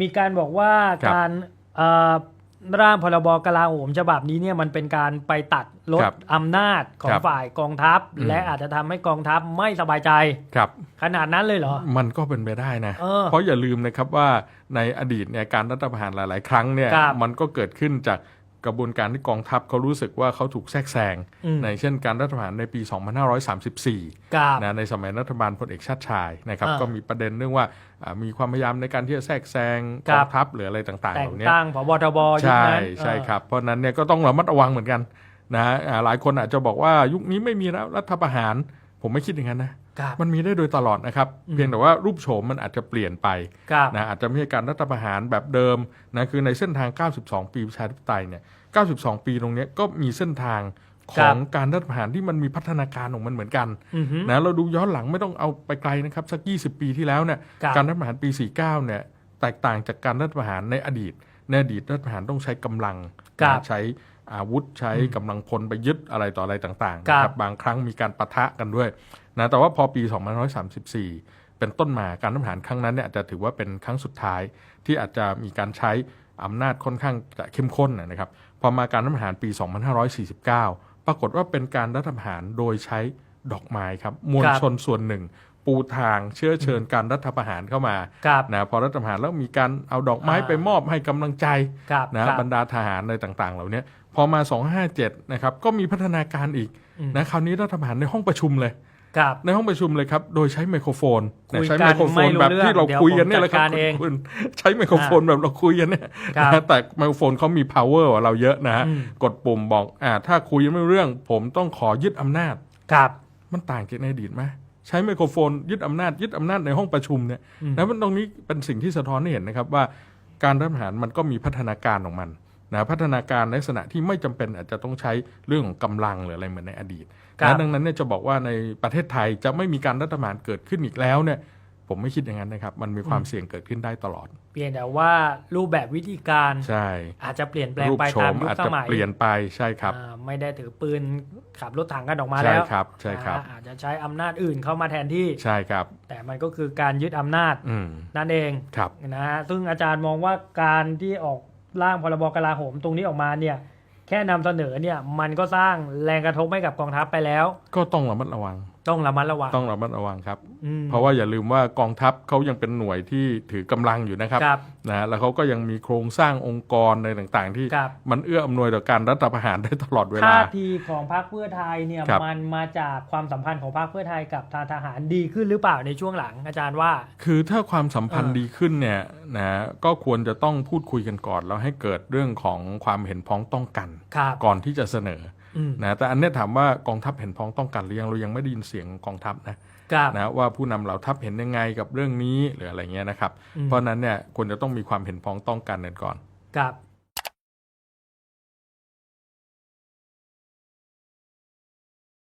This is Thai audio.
มีการบอกว่าครับการเอ่อร่างพรบกลาโหมฉบับนี้เนี่ยมันเป็นการไปตัดลดครับอำนาจของครับฝ่ายกองทัพ อืม และอาจจะทำให้กองทัพไม่สบายใจ ครับ ขนาดนั้นเลยเหรอ มันก็เป็นไปได้นะ เออเพราะอย่าลืมนะครับว่าในอดีตเนี่ยการรัฐประหารหลาย ๆ ครั้งเนี่ยครับมันก็เกิดขึ้นจาก กระบวนการที่กองทัพเขารู้สึกว่าเขาถูกแทรกแซงอืมในเช่นการรัฐประหารในปี 2534กับนะในสมัยรัฐบาลพลเอกชาติชายนะครับอ่าก็มีประเด็นเรื่องว่าอ่ามีความพยายามในการที่จะแทรกแซงคกรัอบงทัพหรืออะไรต่างๆแต่เหงล่านี้ตั้งผบทบยุคใช่นั้นใช่เออครับ เพราะฉะนั้นเนี่ยก็ต้องระมัดระวังเหมือนกันนะอ่าหลายคนอาจจะบอกว่ายุคนี้ไม่มีแล้วรัฐประหาร ผมไม่คิดอย่างนั้นนะกับ มันมีได้โดยตลอดนะครับอืมเพียงแต่ว่ารูปโฉมมันอาจจะเปลี่ยนไปกับนะอาจจะไม่ใช่การรัฐประหารแบบเดิมนะคือในเส้นทาง 92 ปีประชาธิปไตยเนี่ย92 ปีตรงเนี้ยก็มีเส้นทางของการรัฐประหารที่มันมีพัฒนาการของมันเหมือนกันอือฮึนะเราดูย้อนหลังไม่ต้องเอาไปไกลนะครับสัก 20 ปีที่แล้วเนี่ยครับการรัฐประหารปี 49เนี่ย แตกต่างจากการรัฐประหารในอดีต ในอดีตรัฐประหารต้องใช้กำลังครับนะใช้อาวุธใช้อืมกำลังพลไปยึดอะไรต่ออะไรต่างๆครับนะครับบางครั้งมีการปะทะกันด้วยนะแต่ว่าพอปี 2534 เป็นต้นมาการรัฐประหารครั้งนั้นเนี่ยอาจจะถือว่าเป็นครั้งสุดท้าย ที่อาจจะมีการใช้อำนาจค่อนข้างจะเข้มข้นนะนะครับพอมาการรัฐประหารปี 2549 ปรากฏว่าเป็นการรัฐประหารโดยใช้ดอกไม้ครับมวลครับชนส่วนหนึ่ง ปูทางเชื้อเชิญการรัฐประหารเข้ามากับนะพอรัฐประหารแล้วมีการเอาดอกไม้อ่าไปมอบให้กำลังใจกับนะครับบรรดาทหารอะไรต่างๆ เหล่านี้พอมา 257นะครับก็มีพัฒนาการอีกอืมนะคราวนี้รัฐประหารในห้องประชุมเลยกับในห้องประชุมเลยครับ โดยใช้ไมโครโฟนคุยใช้กันไมโครโฟไม่นรู้แบบที่เราเรื่องคุยกันเนี่ยเดี๋แหยวละครับผมจัดการเองคุณใช้ไมโครโฟนแบบเราคุยกันเนี่ยครับนะแต่ไมโครโฟนเขามี power กว่าเราเยอะนะฮะอืมกดปุ่มบอกอ่าถ้าคุยไม่รู้เรื่อง ผมต้องขอยึดอำนาจกับมันต่างจากในอดีตไหม ใช้ไมโครโฟน ยึดอำนาจยึดอำนาจในห้องประชุมเนี่ยอืมแล้วมันตรงนี้เป็นสิ่งที่สะท้อนให้เห็นนะครับว่าการรัฐประหารมันก็มีพัฒนาการของมันนะพัฒนาการในลักษณะที่ไม่จำเป็นอาจจะต้องใช้เรื่องของกำลังหรืออะไรเหมือนในอดีตครับนะดังนั้นเนี่ยจะบอกว่าในประเทศไทยจะไม่มีการรัฐประหารเกิดขึ้นอีกแล้วเนี่ย ผมไม่คิดอย่างนั้นนะครับ มันมีความเสี่ยงเกิดขึ้นได้ตลอดเพียงแต่ว่ารูปแบบวิธีการใช่ อาจจะเปลี่ยนแปลงรูปไปโฉตามมยุคอาจสจะมัยเปลี่ยนไปใช่ครับ อ่าไม่ได้ถือปืนขับรถถังกันออกมาใช่แล้วครับใช่ครับ อ่าอาจจะใช้อำนาจอื่นเข้ามาแทนที่ ใช่ครับ แต่มันก็คือการยึดอำนาจอืมนั่นเองครับ นะฮะซึ่งอาจารย์มองว่าการที่ออกร่างพรบกลาโหมตรงนี้ออกมาเนี่ยแค่นำเสนอเนี่ยมันก็สร้างแรงกระทบให้กับกองทัพไปแล้ว ก็ต้องระมัดระวัง ต้องระมัดระวัง ต้องระมัดระวังครับ อืม เพราะว่าอย่าลืมว่ากองทัพเขายังเป็นหน่วยที่ถือกำลังอยู่นะครับครับนะฮะแล้วเขาก็ยังมีโครงสร้างองค์กรอะไรต่างๆ ที่ครับ มันเอื้ออำนวยต่อการรัฐประหารได้ตลอดเวลา ท่าทีของพรรคเพื่อไทยเนี่ยครับ มันมาจากความสัมพันธ์ของพรรคเพื่อไทยกับทางทหารดีขึ้นหรือเปล่าในช่วงหลังอาจารย์ว่า คือถ้าความสัมพันธ์เออ ดีขึ้นเนี่ยนะก็ควรจะต้องพูดคุยกันก่อน แล้วให้เกิดเรื่องของความเห็นพ้องต้องกัน ครับ ก่อนที่จะเสนออืม นะแต่อันเนี้ยถามว่ากองทัพเห็นพ้องต้องกันหรือยังเรายังไม่ได้ยินเสียงกองทัพนะครับนะว่าผู้นำเหล่าทัพเห็นยังไงกับเรื่องนี้หรืออะไรเงี้ยนะครับอืมเพราะฉะนั้นเนี่ยควรจะต้องมีความเห็นพ้องต้องกันกันก่อนครับ